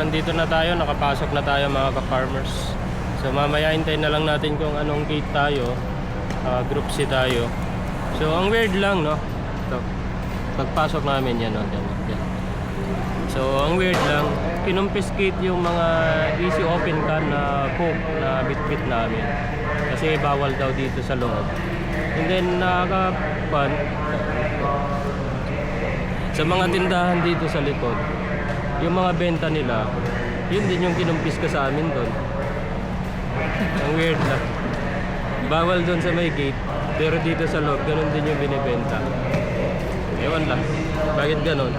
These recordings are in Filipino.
nandito na tayo, nakapasok na tayo mga ka-farmers. So mamaya hintayin na lang natin kung anong gate tayo. Ah, group C tayo. So ang weird lang, no? Ito. Pagpasok namin yan, no? Yan, yan. So ang weird lang, kinumpiskate yung mga easy open can na coke na bit-bit namin. Kasi bawal daw dito sa loob. And then nakakapan, sa mga tindahan dito sa likod, yung mga benta nila, yun din yung kinumpis ka sa amin doon. Ang weird lang. Bawal doon sa may gate, pero dito sa loob, ganun din yung binibenta. Ewan lang, bakit ganun?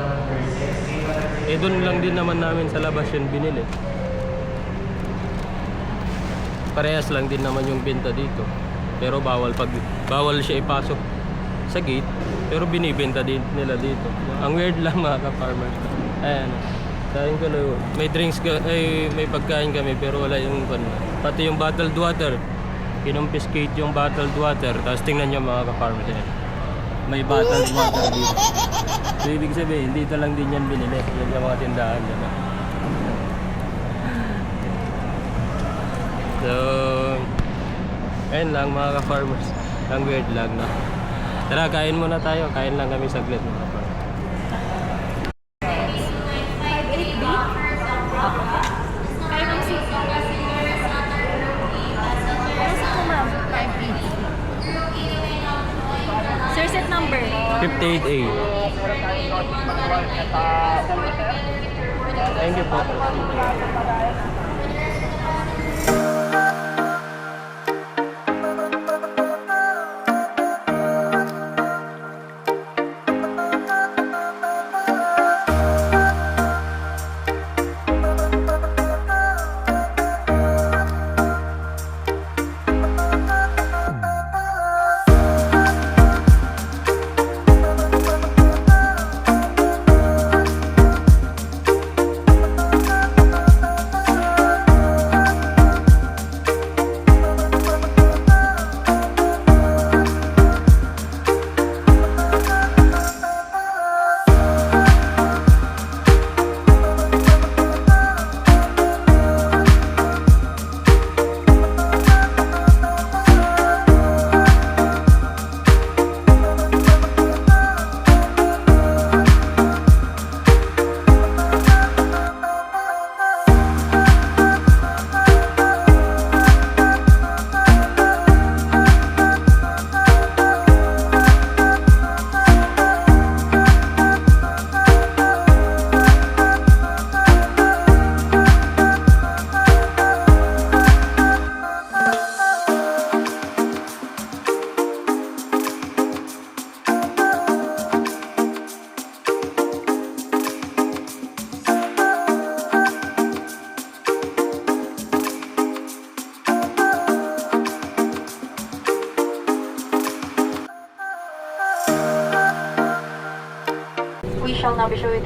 Eh doon lang din naman namin sa labas yun binili. Parehas lang din naman yung benta dito. Pero bawal pag bawal siya ipasok sa gate, pero binibenta din nila dito. Ang weird lang mga ka-farmers. Ayan. Kain ko na yun. May drinks ka, ay, may pagkain kami pero wala yung pan. Pati yung bottled water. Kinumpiskate yung bottled water. Tapos tingnan nyo mga ka-farmers. Ayan. May bottled water dito. So ibig sabihin, dito lang din yan binili. Yan yung mga tindahan dyan. So, ayun lang mga ka-farmers. Ang weird lang, no? Tara, kain muna tayo. Kain lang kami saglit 58A. Thank you po.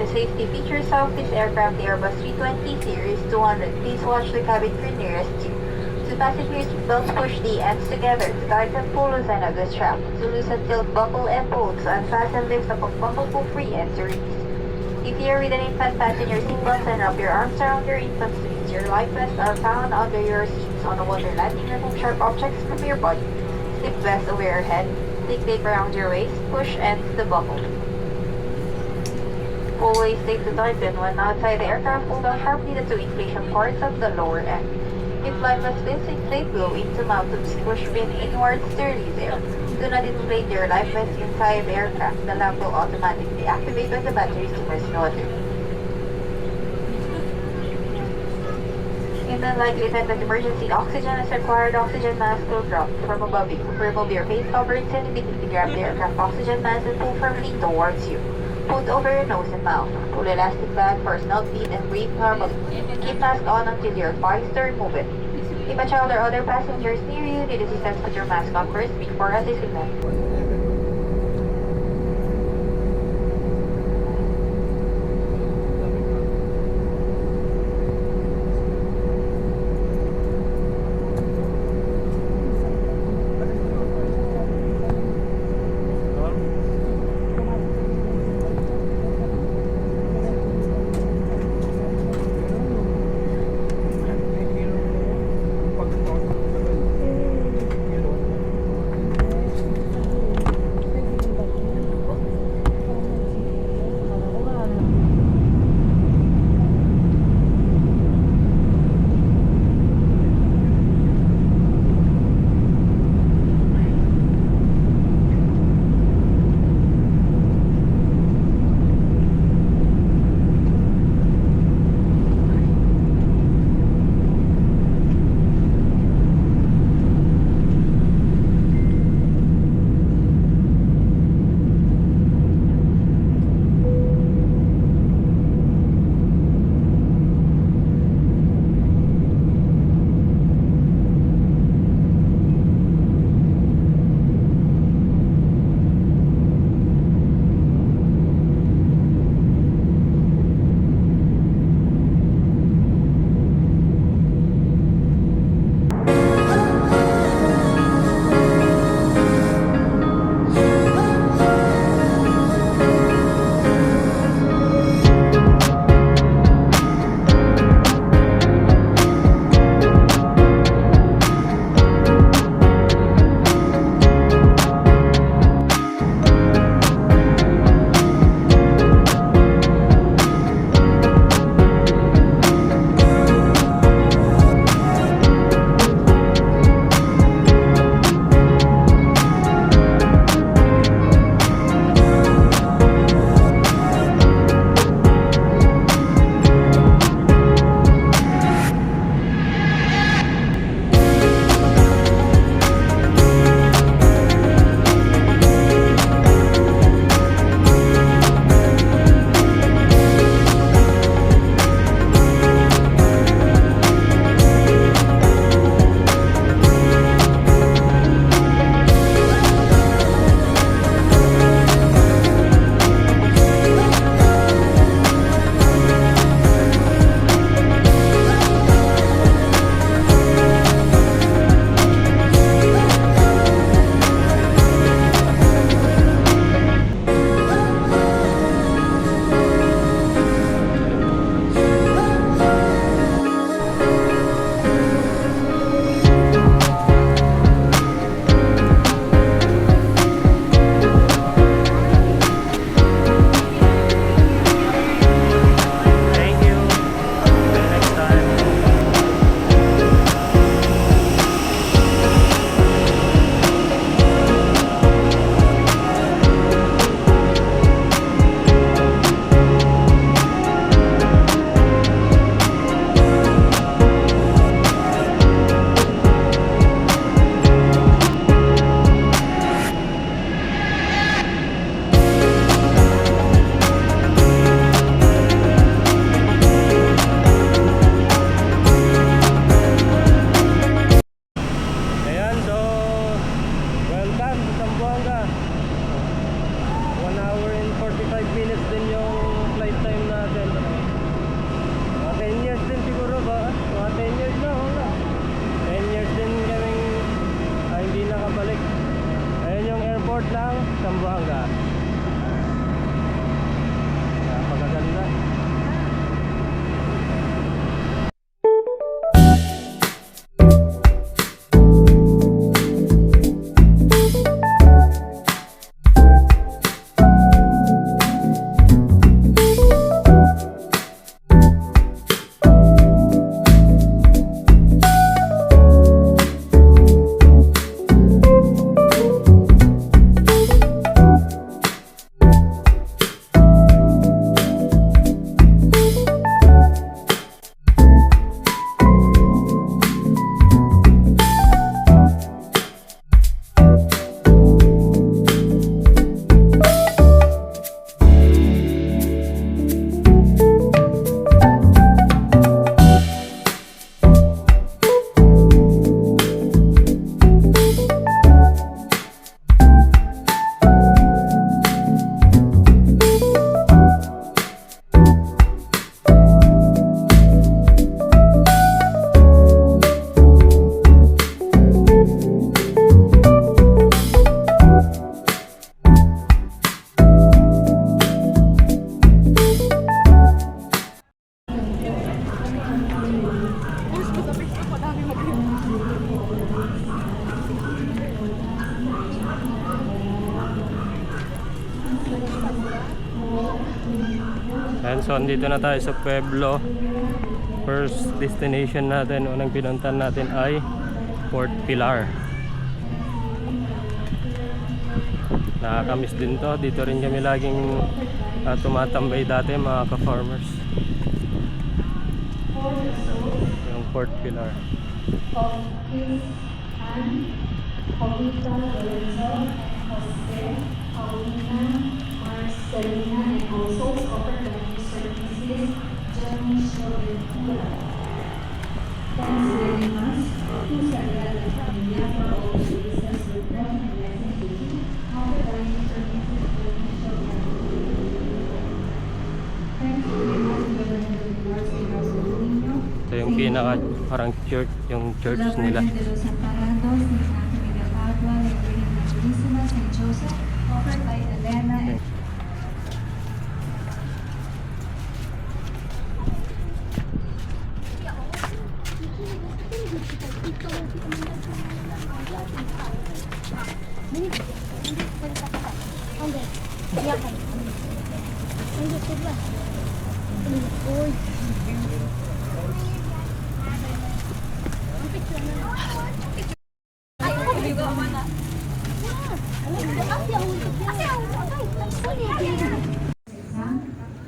The safety features of this aircraft, the Airbus 320 Series 200. Please watch the cabin crew nearest you. To passengers, belts push the ends together to tighten pull loosen of the strap. To loosen tilt buckle and to unfasten lift up of buckle pull free release. If you are with an infant, fasten your seatbelts and wrap your arms around your infant's knees. Your life vests are found under your seats. On the water landing, remove sharp objects from your body. Slip vest over your head. Take tape around your waist. Push ends to buckle. Always stay to tighten when outside the aircraft. Down sharply the two inflation parts of the lower end. If life has been inflate, blow into to push pin inwards to release air. Do not inflate your life vest inside the aircraft. The lamp will automatically activate when the battery is no water. In the unlikely event that emergency oxygen is required, oxygen mask will drop from above you. Remove your face coverings and immediately grab the aircraft oxygen mask and pull firmly towards you. Put over your nose and mouth. Pull elastic band for snout feet and breathe normally. Keep mask on until you're advised to remove it. If a child or other passengers near you need assistance, put your mask on first before assisting them. Bulacan, Zamboanga. 1 hour and 45 minutes din yung flight time natin. Mga 10 years din siguro ba? Mga 10 years na, wala. 10 years din kaming ah, hindi nakabalik. Ayun yung airport ng Zamboanga. So andito na tayo sa Pueblo. First destination natin, unang pinuntan natin ay Port Pilar. Nakakamiss din to. Dito rin kami laging ah, tumatambay dati mga ka-farmers. Yung Port Pilar. Jose, Paulina, Marcelina, and also offer dining services, Johnny Shoventura. Thanks very much to Sagrada Familia for all the with them and blessing to you. Offer dining services, Johnny. Thanks very much, Governor of North Niño. Ito yung pinaka parang church, yung church La nila. Los Amparados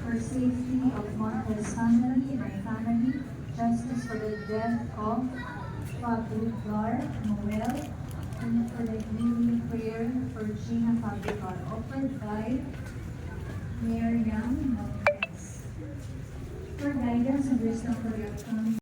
for safety of Marcos family and our family, justice for the death of Fabricar Noel, and for the healing prayer for Gina Fabricar, offered by Mayor Yang Lopez. For guidance and wisdom for your upcoming